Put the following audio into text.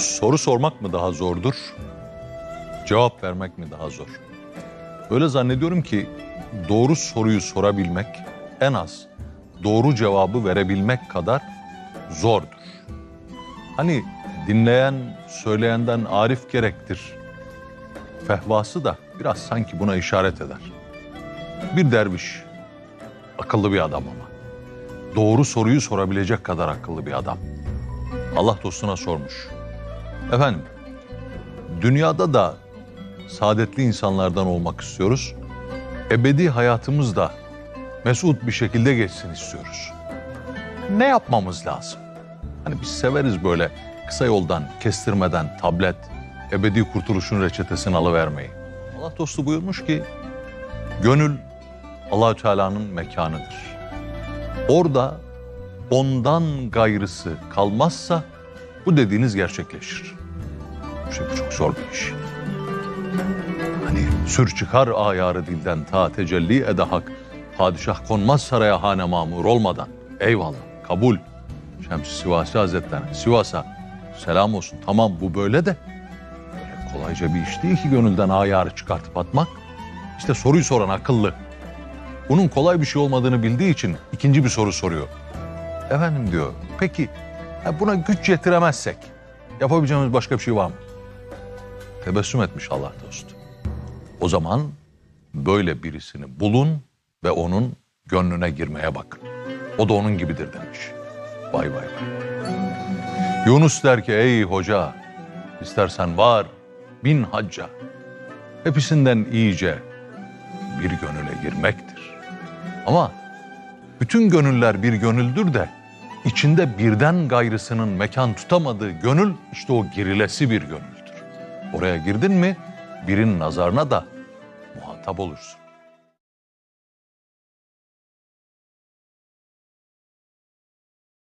Soru sormak mı daha zordur? Cevap vermek mi daha zor? Öyle zannediyorum ki doğru soruyu sorabilmek en az doğru cevabı verebilmek kadar zordur. Hani dinleyen söyleyenden arif gerektir. Fehvası da biraz sanki buna işaret eder. Bir derviş, akıllı bir adam ama. Doğru soruyu sorabilecek kadar akıllı bir adam. Allah dostuna sormuş. Efendim, dünyada da saadetli insanlardan olmak istiyoruz. Ebedi hayatımız da mesut bir şekilde geçsin istiyoruz. Ne yapmamız lazım? Hani biz severiz böyle kısa yoldan, kestirmeden tablet, ebedi kurtuluşun reçetesini alıvermeyi. Allah dostu buyurmuş ki, gönül Allahü Teala'nın mekanıdır. Orada ondan gayrısı kalmazsa bu dediğiniz gerçekleşir. Şey, bu çok zor bir iş. Hani sür çıkar ayarı dilden ta tecelli ede hak. Padişah konmaz saraya hane mamur olmadan. Eyvallah kabul. Şems-i Sivasi Hazretleri Sivas'a selam olsun. Tamam bu böyle de. Öyle kolayca bir iş değil ki gönülden ayarı çıkartıp atmak. İşte soruyu soran akıllı. Bunun kolay bir şey olmadığını bildiği için ikinci bir soru soruyor. Efendim diyor, peki buna güç yetiremezsek yapabileceğimiz başka bir şey var mı? Tebessüm etmiş Allah dostu. O zaman böyle birisini bulun ve onun gönlüne girmeye bakın. O da onun gibidir demiş. Vay vay vay. Yunus der ki ey hoca istersen var bin hacca. Hepsinden iyice bir gönüle girmektir. Ama bütün gönüller bir gönüldür de içinde birden gayrısının mekan tutamadığı gönül işte o girilesi bir gönüldür. Oraya girdin mi birinin nazarına da muhatap olursun.